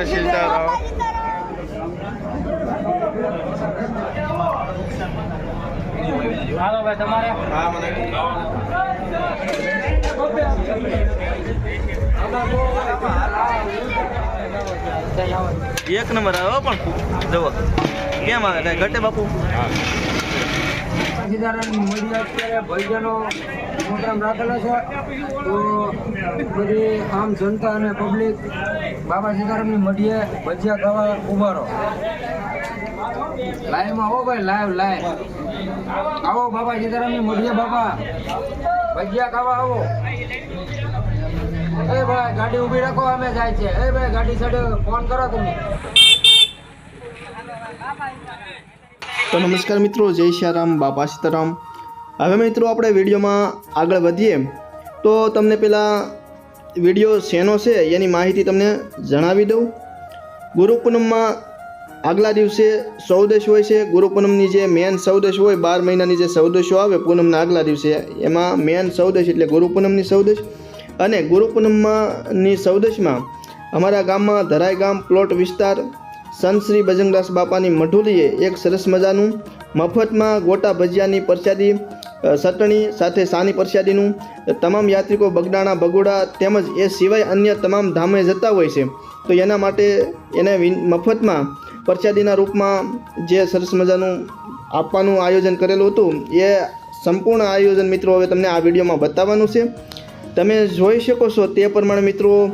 બાપા સીતારામ હાલો ભાઈ તમારે હા મને એક નંબર આવ્યો પણ જવો કેમ આવે? ઘટે બાપુ? અત્યારે ભાઈજાનો પ્રોગ્રામ રાખેલો છે. તો બધી આમ જનતા અને પબ્લિક બાબા સીતારામની મઢીએ ભજીયા ખાવા ઊભા રહો લાઈવમાં આવો ભાઈ લાઈવ લાઈવ આવો બાબા સીતારામની મઢીએ બાબા. ભજીયા ખાવા આવો. એ ભાઈ, ગાડી ઊભી રાખો, અમે જાય છે. એ ભાઈ, ગાડી સાઈડ ફોન કરો તમે. તો નમસ્કાર મિત્રો, જય શ્યારામ બાબા સીતારામ. હવે મિત્રો આપણે વિડીયોમાં આગળ વધીએ. તો તમને પહેલાં વીડિયો શેનો છે એની માહિતી તમને જણાવી દઉં. ગુરુ પૂનમમાં આગલા દિવસે સૌદેશ હોય છે. ગુરુ પૂનમની જે મેન સૌદેશ હોય, બાર મહિનાની જે સૌદેશો આવે પૂનમના આગલા દિવસે, એમાં મેન સૌદેશ એટલે ગુરુ સૌદેશ. અને ગુરુ પૂનમની સૌદેશમાં અમારા ગામમાં ધરાઈ ગામ, પ્લોટ વિસ્તાર સંત શ્રી બજરંગદાસ બાપાની મઢુલીએ એક સરસ મજાનું મફતમાં ગોટા ભજીયાની પ્રસાદી અ, ચટણી સાથે સાની પરસાદીનું તમામ યાત્રિકો બગડાણા બગોડા તેમજ એ સિવાય અન્ય તમામ ધામે જતા હોય છે. તો એના માટે એને મફતમાં પરસાદીના રૂપમાં જે સરસ મજાનું આપવાનું આયોજન કરેલું હતું એ સંપૂર્ણ આયોજન મિત્રો હવે તમને આ વિડીયોમાં બતાવવાનું છે. તમે જોઈ શકો છો તે પ્રમાણે મિત્રો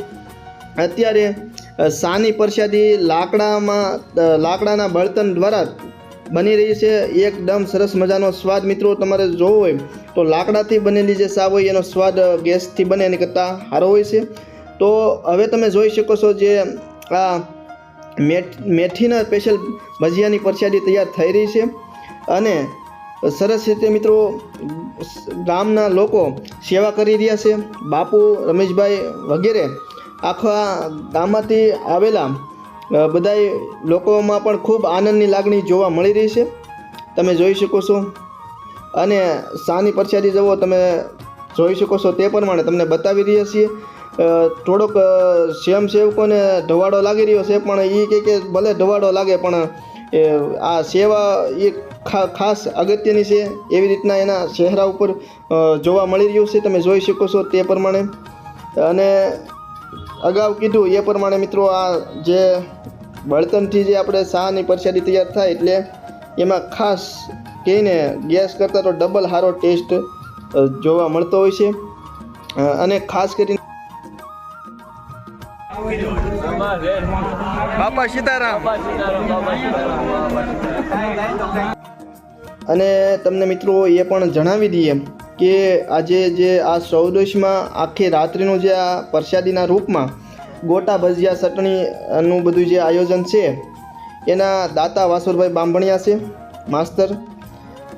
અત્યારે સાની પરસાદી લાકડામાં લાકડાના બળતણ દ્વારા બની રહી છે. એકદમ સરસ મજાનો સ્વાદ મિત્રો તમારે જોવો હોય તો લાકડાથી બનેલી જે સાવ હોય એનો સ્વાદ ગેસથી બને એની કરતાં સારો હોય છે. તો હવે તમે જોઈ શકો છો જે, આ મેઠ મેથીના સ્પેશિયલ ભજીયાની પરસાદી તૈયાર થઈ રહી છે. અને સરસ રીતે મિત્રો ગામના લોકો સેવા કરી રહ્યા છે. બાપુ, રમેશભાઈ વગેરે આખા ગામમાંથી આવેલા બધાય લોકોમાં પણ ખૂબ આનંદની લાગણી જોવા મળી રહી છે. તમે જોઈ શકો છો. અને સાની પરસાદી જવો તમે જોઈ શકો છો તે પ્રમાણે તમને બતાવી રહ્યા છીએ. થોડોક સ્વયંસેવકોને ઢવાડો લાગી રહ્યો છે, પણ એ કહે કે ભલે ઢવાડો લાગે, પણ આ સેવા એ ખાસ અગત્યની છે, એવી રીતના એના ચહેરા ઉપર જોવા મળી રહ્યું છે. તમે જોઈ શકો છો તે પ્રમાણે. અને અગાઉ કીધું એ પ્રમાણે મિત્રો આ જે બળતણથી જે આપણે શાહની પરસાદી તૈયાર થાય એટલે એમાં ખાસ કહીને ગેસ કરતાં તો ડબલ સારો ટેસ્ટ જોવા મળતો હોય છે. અને ખાસ કરીને બાપા સીતારામ. અને તમને મિત્રો એ પણ જણાવી દઈએ. કે આજે જે આ ચૌદશમાં આખી રાત્રિનું જે આ પ્રસાદીના રૂપમાં ગોટા ભજીયા ચટણીનું બધું જે આયોજન છે, એના દાતા વાસુરભાઈ બાંભણિયા છે, માસ્તર.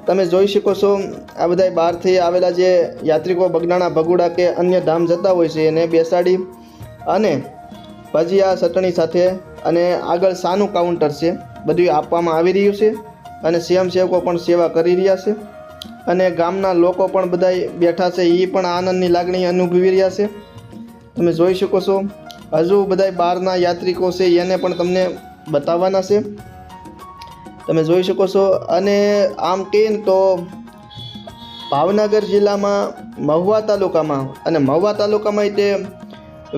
તમે જોઈ શકો છો, આ બધા બહારથી આવેલા જે યાત્રિકો બગડાણા ભગુડા કે અન્ય ધામ જતા હોય છે, એને બેસાડી અને ભજીયા, ચટણી સાથે અને આગળ સાનું કાઉન્ટર છે બધું આપવામાં આવી રહ્યું છે અને સ્વયંસેવકો પણ સેવા કરી રહ્યા છે. અને ગામના લોકો પણ બધા બેઠા છે એ પણ આનંદની લાગણી અનુભવી રહ્યા છે. તમે જોઈ શકો છો, હજુ બધા બહારના યાત્રિકો છે, એને પણ તમને બતાવવાના છે. તમે જોઈ શકો છો, અને આમ કહીએ તો ભાવનગર જિલ્લામાં મહુવા તાલુકામાં અને મહુવા તાલુકામાં તે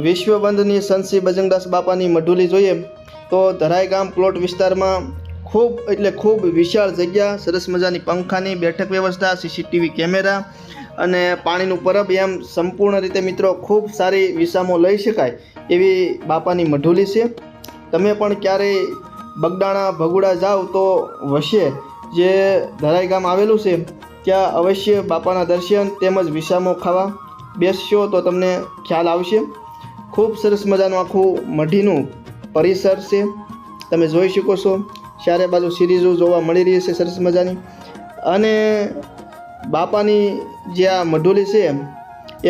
વિશ્વબંધની સંતશ્રી બજરંગદાસ બાપાની મઢુલી જોઈએ, તો ધરાઈ ગામ પ્લોટ વિસ્તારમાં ખૂબ, એટલે ખૂબ વિશાળ જગ્યા, સરસ મજાની પંખાની બેઠક વ્યવસ્થા સીસીટીવી કેમેરા અને પાણીનું પરબ એમ સંપૂર્ણ રીતે મિત્રો ખૂબ સારી વિસામો લઈ શકાય એવી બાપાની મઢુલી છે. તમે પણ ક્યારેય બગડાણા ભગુડા જાઓ તો વશે જે ધરાઈ ગામ આવેલું છે, ત્યાં અવશ્ય બાપાના દર્શન તેમજ વિસામો ખાવા બેસશો તો તમને ખ્યાલ આવશે. ખૂબ સરસ મજાનું આખું મઢીનું પરિસર છે. તમે જોઈ શકો છો. ચારે બાજુ સિરીઝો જોવા મળી રહી છે, સરસ મજાની. અને બાપાની જે આ મઢોલી છે,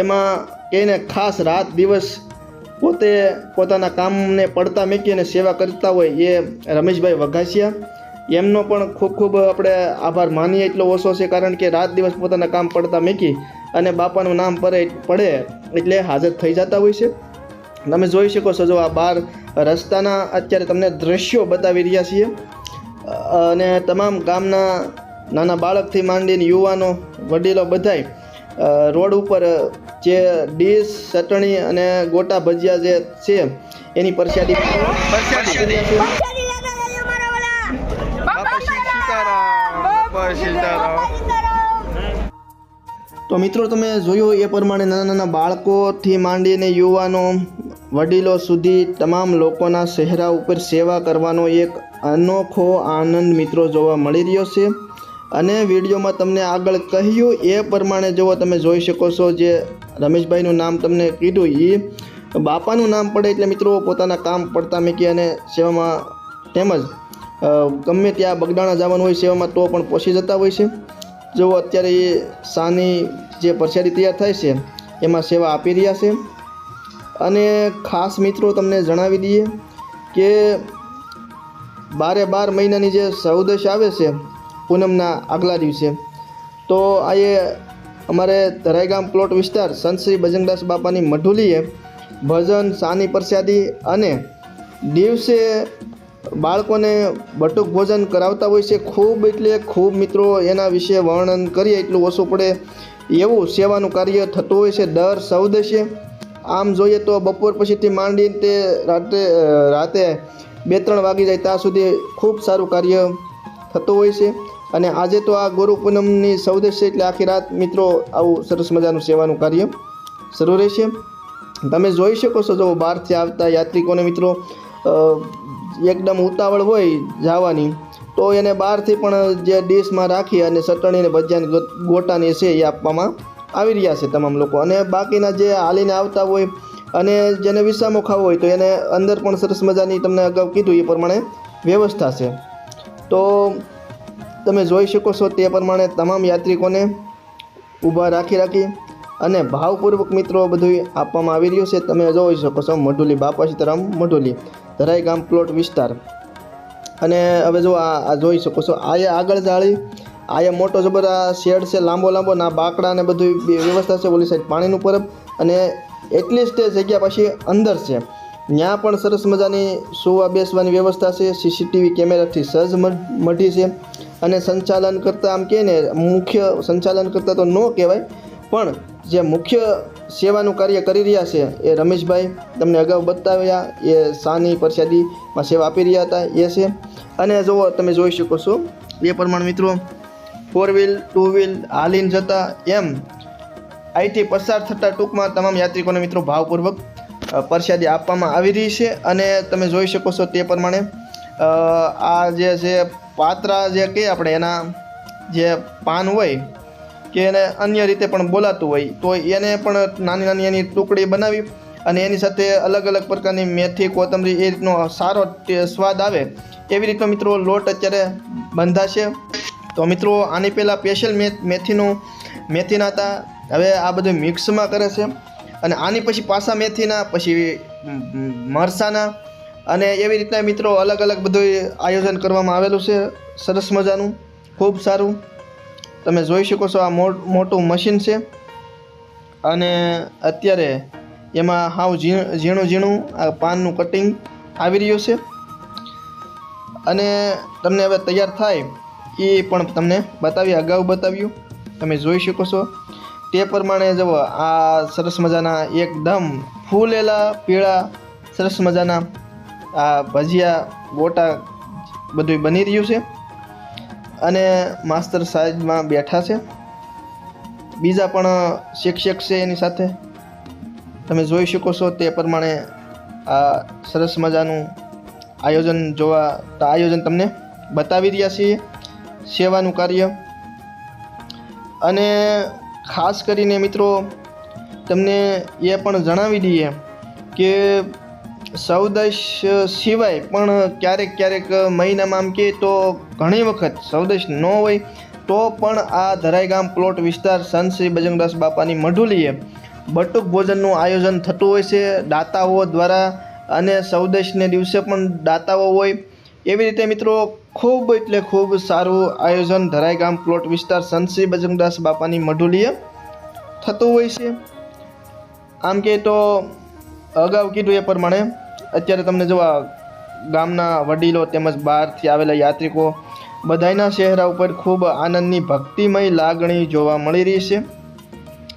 એમાં એને ખાસ રાત દિવસ પોતે પોતાના કામને પડતા મૂકી અને સેવા કરતા હોય એ રમેશભાઈ વઘાસિયા. એમનો પણ ખૂબ ખૂબ આપણે આભાર માનીએ એટલો ઓછો છે, કારણ કે રાત દિવસ પોતાના કામ પડતા મૂકી અને બાપાનું નામ પડે પડે એટલે હાજર થઈ જતા હોય છે. તમે જોઈ શકો છો, જો આ બાર રસ્તાના અત્યારે તમને દ્રશ્યો બતાવી રહ્યા છીએ. અને તમામ ગામના નાના બાળકથી માંડીને યુવાનો વડીલો બધાય રોડ ઉપર જે ડીશ ચટણી અને ગોટા ભજીયા જે છે એની પરસાદી તો મિત્રો તમે જોયું એ પ્રમાણે નાના નાના બાળકોથી માંડીને યુવાનો વડીલો સુધી તમામ લોકોના ચહેરા ઉપર સેવા કરવાનો એક અનોખો આનંદ મિત્રો જોવા મળી રહ્યો છે. અને વિડીયોમાં તમને આગળ કહ્યું એ પ્રમાણે જો તમે જોઈ શકો છો જે રમેશભાઈનું નામ તમને કીધું એ બાપાનું નામ પડે એટલે મિત્રો પોતાના કામ પડતા મૂકી અને સેવામાં તેમજ ગમે ત્યાં બગડાણા જવાનું હોય સેવામાં તો પણ પહોંચી જતા હોય છે. જો અત્યારે એ સાની જે પરસાદી તૈયાર થાય છે, એમાં સેવા આપી રહ્યા છે. અને ખાસ મિત્રો તમને જણાવી દઈએ કે બારે બાર મહિનાની જે સૌદશ આવે છે, પૂનમના આગલા દિવસે. તો આ એ અમારે ધરાઈગામ પ્લોટ વિસ્તાર સંત શ્રી બજરંગદાસ બાપાની મઢુલીએ ભજન, સાની પ્રસાદી અને દિવસે બાળકોને બટુક ભોજન કરાવતા હોય છે. ખૂબ એટલે ખૂબ મિત્રો એના વિશે વર્ણન કરીએ, એટલું ઓછું પડે એવું સેવાનું કાર્ય થતું હોય છે દર સૌદશે આમ જોઈએ તો બપોર પછીથી માંડીને તે રાતે રાતે બે ત્રણ વાગી જાય ત્યાં સુધી ખૂબ સારું કાર્ય થતું હોય છે. અને આજે તો આ ગુરુ પૂનમની સૌદેશ છે એટલે આખી રાત મિત્રો આવું સરસ મજાનું સેવાનું કાર્ય શરૂ રહેશે તમે જોઈ શકો છો જો બહારથી આવતા યાત્રિકોને મિત્રો એકદમ ઉતાવળ હોય જવાની, તો એને બહારથી પણ જે ડીશમાં રાખી અને ચટણીને ભજીયાની ગોટાની છે એ આપવામાં આવી રહ્યા છે તમામ લોકો. અને બાકીના જે હાલીને આવતા હોય અને જેને વિસામો ખાવો હોય તો એને અંદર પણ સરસ મજાની તમને અગાઉ કીધું એ પ્રમાણે વ્યવસ્થા છે. તો તમે જોઈ શકો છો તે પ્રમાણે તમામ યાત્રિકોને ઊભા રાખી રાખી અને ભાવપૂર્વક મિત્રો બધું આપવામાં આવી રહ્યું છે. તમે જોઈ શકો છો મઢુલી બાપા સીતારામ મઢુલી ધરાઈ ગામ પ્લોટ વિસ્તાર. અને હવે જો આ જોઈ શકો છો, આ આગળ જાળી, આ એ મોટો જબર, આ શેડ છે લાંબો લાંબો ના બાકડા ને બધું વ્યવસ્થા છે ઓલી સાઈડ પાણીનું પરબ અને એટલી જ જગ્યા પછી અંદર છે. ત્યાં પણ સરસ મજાની સુવા બેસવાની વ્યવસ્થા છે. સીસીટીવી કેમેરાથી સજ્જ મઢી છે. અને સંચાલન કરતાં આમ કહે ને મુખ્ય સંચાલન કરતાં તો ન કહેવાય, પણ જે મુખ્ય સેવાનું કાર્ય કરી રહ્યા છે એ રમેશભાઈ તમને અગાઉ બતાવ્યા, એ સાની પ્રસાદીમાં સેવા આપી રહ્યા હતા, એ છે. અને જુઓ, તમે જોઈ શકો છો. એ પ્રમાણે મિત્રો ફોર વ્હીલ ટુ વ્હીલ હાલીને જતા એમ અહીંથી પસાર થતા ટૂંકમાં તમામ યાત્રિકોને મિત્રો ભાવપૂર્વક પ્રસાદી આપવામાં આવી રહી છે અને તમે જોઈ શકો છો તે પ્રમાણે આ જે છે પાત્રા જે કહીએ આપણે એના જે પાન હોય, કે એને અન્ય રીતે પણ બોલાતું હોય, તો એને પણ નાની નાની એની ટુકડી બનાવી અને એની સાથે અલગ અલગ પ્રકારની મેથી, કોથમરી એ રીતનો સારો સ્વાદ આવે એવી રીતનો મિત્રો લોટ અત્યારે બંધાશે. તો મિત્રો આની પહેલાં સ્પેશિયલ મેથીનું, મેથીના હતા હવે આ બધું મિક્સમાં કરે છે. અને આની પછી પાછા મેથીના, પછી મરસાના અને એવી રીતના મિત્રો અલગ અલગ બધું આયોજન કરવામાં આવેલું છે. સરસ મજાનું, ખૂબ સારું. તમે જોઈ શકો છો આ મોટું મશીન છે. અને અત્યારે એમાં હાવ ઝીણું ઝીણું આ પાનનું કટિંગ આવી રહ્યું છે. અને તમને હવે તૈયાર થાય એ પણ તમને બતાવી, અગાઉ બતાવ્યું. તમે જોઈ શકો છો. તે પ્રમાણે જુઓ આ સરસ મજાના એકદમ ફૂલેલા પીળા સરસ મજાના આ ભજીયા, ગોટા બધું બની રહ્યું છે. અને માસ્તર સાહેબમાં બેઠા છે. બીજા પણ શિક્ષક છે એની સાથે. તમે જોઈ શકો છો તે પ્રમાણે આ સરસ મજાનું આયોજન જોવા આયોજન તમને બતાવી રહ્યા છીએ. સેવાનું કાર્ય. અને ખાસ કરીને મિત્રો, તમને એ પણ જણાવી દઈએ કે સૌદશ સિવાય પણ ક્યારેક ક્યારેક મહિનામાં આમ કહે તો ઘણી વખત સૌદશ ન હોય, તો પણ આ ધરાઈગામ પ્લોટ વિસ્તાર સંત બજરંગદાસ બાપાની મઢુલીએ બટુક ભોજનનું આયોજન થતું હોય છે. દાતાઓ દ્વારા અને સૌદશને દિવસે પણ દાતાઓ હોય. એવી રીતે મિત્રો ખૂબ એટલે ખૂબ સારું આયોજન ધરાઈગામ પ્લોટ વિસ્તાર સંતશ્રી બજરંગદાસ બાપાની મઢુલીએ થતું હોય છે. આમ કે તો અગાઉ કીધું એ પ્રમાણે અત્યારે તમને જો ગામના વડીલો તેમજ બહારથી આવેલા યાત્રિકો બધાયના ચહેરા ઉપર ખૂબ આનંદની ભક્તિમય લાગણી જોવા મળી રહી છે.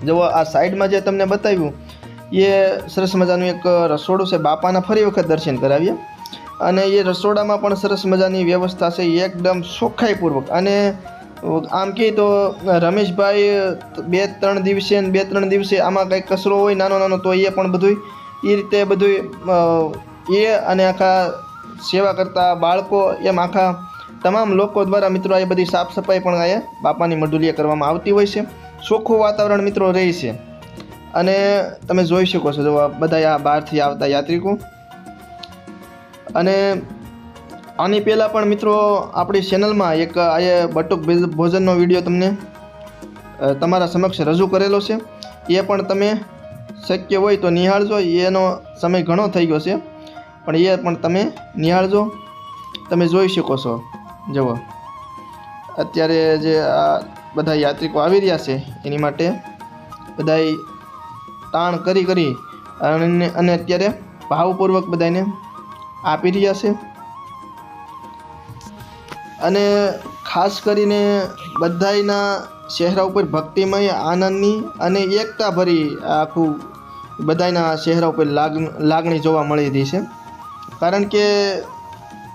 જુઓ આ સાઈડમાં જે તમને બતાવ્યું, એ સરસ મજાનું એક રસોડું છે. બાપાના ફરી વખત દર્શન કરાવીએ. અને એ રસોડામાં પણ સરસ મજાની વ્યવસ્થા છે એકદમ ચોખ્ખાઈપૂર્વક અને આમ કહે તો રમેશભાઈ બે ત્રણ દિવસે બે ત્રણ દિવસે આમાં કંઈક કચરો હોય, નાનો નાનો તો એ પણ બધું એ રીતે બધું એ અને આખા સેવા કરતા બાળકો એમ આખા તમામ લોકો દ્વારા મિત્રો એ બધી સાફ સફાઈ પણ અહીંયા બાપાની મઢુલીએ કરવામાં આવતી હોય છે. ચોખ્ખું વાતાવરણ મિત્રો રહે છે. અને તમે જોઈ શકો છો, જો બધા આ બહારથી આવતા યાત્રિકો અને આની પહેલાં પણ મિત્રો આપણી ચેનલમાં એક આ બટુક ભોજનનો વીડિયો તમને તમારા સમક્ષ રજૂ કરેલો છે. એ પણ તમે શક્ય હોય તો નિહાળજો. એનો સમય ઘણો થઈ ગયો છે. પણ એ પણ તમે નિહાળજો. તમે જોઈ શકો છો. જુઓ. અત્યારે જે આ બધા યાત્રિકો આવી રહ્યા છે, એની માટે બધાય તાણ કરી કરી અને અત્યારે ભાવપૂર્વક બધાને આપી રહ્યા છે. અને ખાસ કરીને બધાયના ચહેરા ઉપર ભક્તિમય, આનંદની અને એકતા ભરી આખું બધાયના ચહેરા ઉપર લાગ, લાગણી જોવા મળી રહી છે. કારણ કે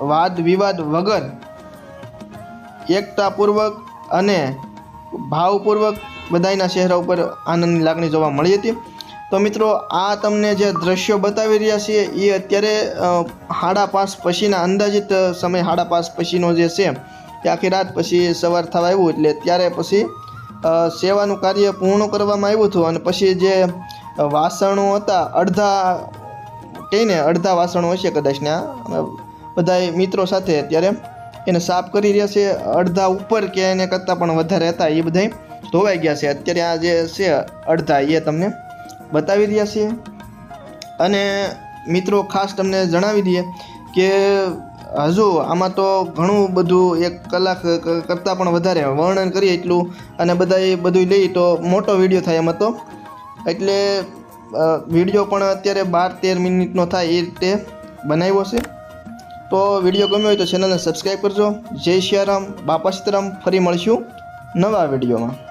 વાદ વિવાદ વગર એકતાપૂર્વક અને ભાવપૂર્વક બધાયના ચહેરા ઉપર આનંદની લાગણી જોવા મળી હતી. તો મિત્રો, આ તમને જે દ્રશ્યો બતાવી રહ્યા છીએ, એ અત્યારે હાડા પાસ પછીના અંદાજિત સમય, હાડા પાસ પછીનો જે છે તે આખી રાત પછી સવાર થવા આવ્યું. એટલે ત્યારે પછી સેવાનું કાર્ય પૂર્ણ કરવામાં આવ્યું હતું. અને પછી જે વાસણો હતા, અડધા, કહીને અડધા વાસણો હશે કદાચ ને આ બધા મિત્રો સાથે અત્યારે એને સાફ કરી રહ્યા છે. અડધા ઉપર કે એને કરતાં પણ વધારે હતા, એ બધા ધોવાઈ ગયા છે. અત્યારે આ જે છે, અડધા, એ તમને બતાવી રહ્યા છીએ. અને મિત્રો, ખાસ તમને જણાવી દઈએ કે હજુ આમાં તો ઘણું બધું એક કલાક કરતાં પણ વધારે વર્ણન કરીએ એટલું. અને બધા બધું લઈ તો મોટો વીડિયો થાય એમાં તો એટલે વીડિયો પણ અત્યારે બાર તેર મિનિટનો થાય એ રીતે બનાવ્યો છે. તો વીડિયો ગમ્યો હોય તો ચેનલને સબસ્ક્રાઈબ કરજો. જય શિયારામ, બાપા ફરી મળીશું નવા વિડીયોમાં.